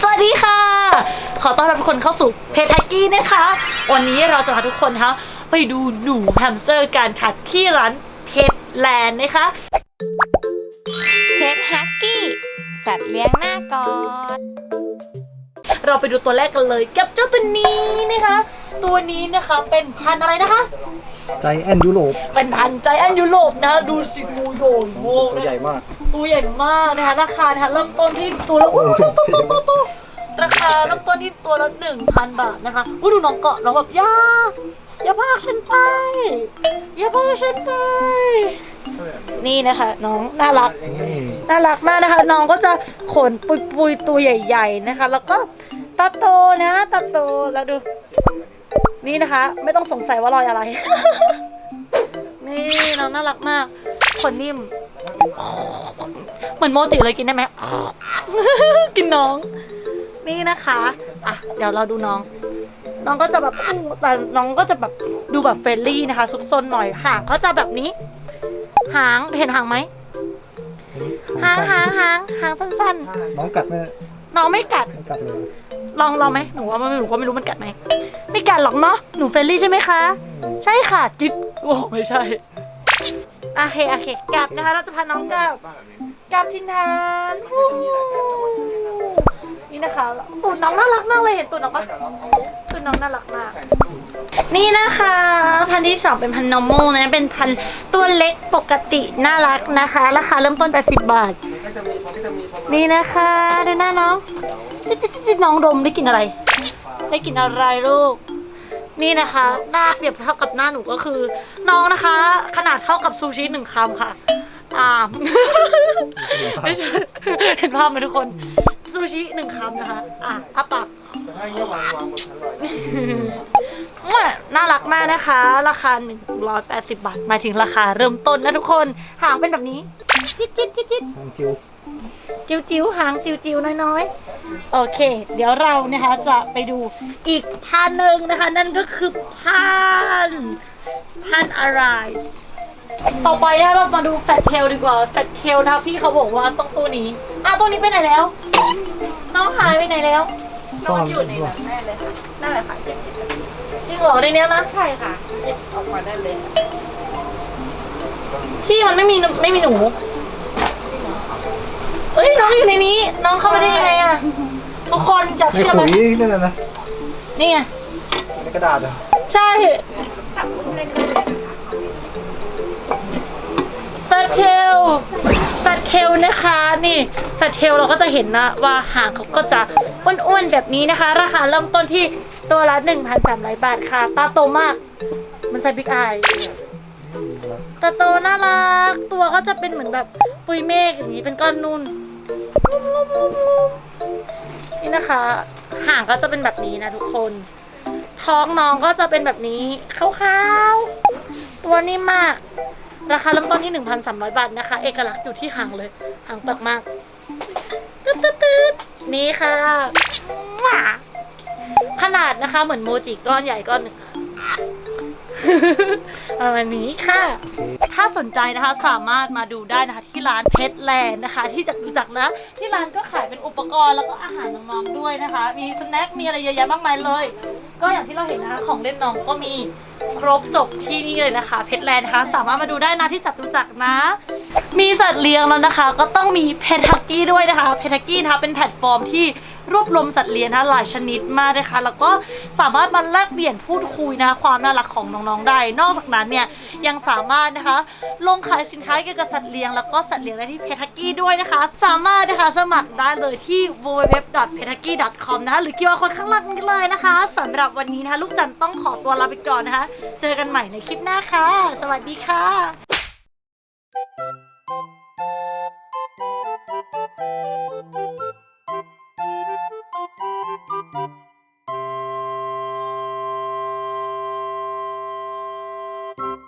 สวัสดีค่ะ ขอต้อนรับทุกคนเข้าสู่เพจแท็กกี้นะคะ วันนี้เราจะพาทุกคนนะคะไปดูหนูแฮมสเตอร์การขัดที่ร้านเพจแลนด์นะคะเพชรฮักกี้ สัตว์เลี้ยงหน้ากอดเราไปดูตัวแรกกันเลยกับเจ้าตัวนี้นะคะ ตัวนี้นะคะเป็นพันธุ์อะไรนะคะ ใจแอนยุโรป เป็นพันธุ์ใจแอนยุโรปนะคะดูสิงูโยนโง่ตัวใหญ่มากตัวใหญ่มากนะคะราคานะคะเริ่มต้นที่ตัวละโอ้โหตุ๊ตุ๊ตุ๊ตุ๊ตุ๊ราคาเริ่มต้นที่ตัวละหนึ่งพันบาทนะคะอู้ดูน้องเกาะน้องแบบอยาอย่าพากฉันไป อย่าพากฉันไป นี่นะคะน้องน่ารักนี่น่ารักมากนะคะ น้องก็จะขนปุยปุยๆตัวใหญ่ ๆนะคะ แล้วก็ตาโตนะตาโตแล้วดู นี่นะคะ ไม่ต้องสงสัยว่ารอยอะไร นี่น้องน่ารักมากขนนิ่ม เหมือนโมจิเลยกินได้ไหม กินน้อง นี่นะคะอะเดี๋ยวเราดูน้อง น้องก็จะแบบอู้แต่น้องก็จะแบบดูแบบเฟรนลี่นะคะ ซุกซนหน่อยหางก็จะแบบนี้ หางเห็นหางไหมหางหางหางหางสั้นน้องกัดไหมๆน้องไม่กัด ไม่กัดเลย ลองลองไหมหนูว่ามันหนูก็ไม่รู้มันกัดไหมไม่กัดหรอกเนาะหนูเฟรนลี่ใช่ไหมคะ ใช่ค่ะจิ๊บโอ้ไม่ใช่โอเคโอเคกลับนะคะ เราจะพาน้องกลับกลับทินทานฮู้นี่นะคะตูดน้องน่ารักมากเลยเห็นตูดน้องปะตูดน้องน่ารักมาก นี่นะคะ พันที่สองเป็นพันนอร์มนะเป็นพันตัวเล็กปกติน่ารักนะคะราคาเริ่มต้น80บาทนี่นะคะดูหน้าน้อง จิ๊ดน้องดมได้กลินอะไร ได้กลินอะไรลูก นี่นะคะ หน้าเปรียบเท่ากับหน้าหนูก็คือ น้องนะคะ ขนาดเท่ากับซูชิหนึ่งคำค่ะ อ่ามเห็นภาพไหมทุกคน ซูชิหนึ่งคำนะคะ อะอ้าป มากนะคะ ราคา 180 บาทหมายถึงราคาเริ่มต้นนะทุกคนหางเป็นแบบนี้ จิ๊ดจิ๊ดจิ๊ดจิ๊ดทางจิวจิ๋วจิ๋วๆหางจิ๋วจิ๋วๆน้อยๆ โอเค เดี๋ยวเรานะคะจะไปดูอีกพันหนึ่งนะคะ นั่นก็คือพันพันอะไรต่อไปนะเรามาดูแฟตเทลดีกว่าแฟตเทลนะคะพี่เขาบอกว่าต้องตัวนี้อะตัวนี้ไปไหนแล้ว น้องหายไปไหนแล้วซ่อนอยู่ในนั้นแน่เลยค่ะนั่นแหละค่ะเก็บ จริงเหรอในเนี้ยนะ ใช่ค่ะเก็บออกมาได้เลยพี่มันไม่มีไม่มีหนูเอ้ยน้องอยู่ในนี้ น้องเข้าไปได้ยังไงอะทุกคนจับในเชื่อไหมขุยนั่นน่ะนะนี่ไงในกระดาษอะใช่แฟตเทลแฟตเทลนะคะนี่แฟตเทลเราก็จะเห็นนะว่าหางเขาก็จะอ้วนๆแบบนี้นะคะ ราคาเริ่มต้นที่ ตัวละ 1,300 บาทค่ะ ตาโตมาก มันใส่บิ๊กอายตาโตน่ารัก ตัวก็จะเป็นเหมือนแบบปุยเมฆอย่างนี้เป็นก้อนนุ่นนี่นะคะหางก็จะเป็นแบบนี้นะทุกคน ท้องน้องก็จะเป็นแบบนี้ขาวๆ ตัวนิ่มมาก ราคาเริ่มต้นที่ 1,300 บาทนะคะ เอกลักษณ์อยู่ที่หางเลยหางปักมาก ตึ๊ดตึ๊ดตึ๊ดนี่ค่ะว้า ขนาดนะคะเหมือนโมจิก้อนใหญ่ก้อนหนึ่งค่ะประมาณนี้ค่ะ ถ้าสนใจนะคะสามารถมาดูได้นะคะที่ร้านเพชรแลนด์นะคะ ที่จักรู้จักนะ ที่ร้านก็ขายเป็นอุปกรณ์แล้วก็อาหารน้องๆด้วยนะคะ มีสแน็ค มีอะไรเยอะแยะมากมายเลย ก็อย่างที่เราเห็นนะคะของเล่นน้องก็มีครบจบที่นี่เลยนะคะ เพชรแลนด์นะคะ สามารถมาดูได้นะที่จัตุจักนะ มีสัตว์เลี้ยงแล้วนะคะ ก็ต้องมีเพนทักกี้ด้วยนะคะ เพนทักกี้นะคะเป็นแพลตฟอร์มที่ รวบรวมสัตว์เลี้ยงนะหลายชนิดมากนะคะ แล้วก็สามารถมาแลกเปลี่ยนพูดคุยนะความน่ารักของน้องๆได้ นอกจากนั้นเนี่ยยังสามารถนะคะลงขายสินค้าเกี่ยวกับสัตว์เลี้ยงแล้วก็สัตว์เลี้ยงได้ที่เพทักกี้ด้วยนะคะ สามารถนะคะสมัครได้เลยที่ www.petaki.com นะคะหรือคิวอาร์โค้ดข้างล่างนี้เลยนะคะสำหรับวันนี้นะคะลูกจันต้องขอตัวลาไปก่อนนะคะ เจอกันใหม่ในคลิปหน้าค่ะ สวัสดีค่ะ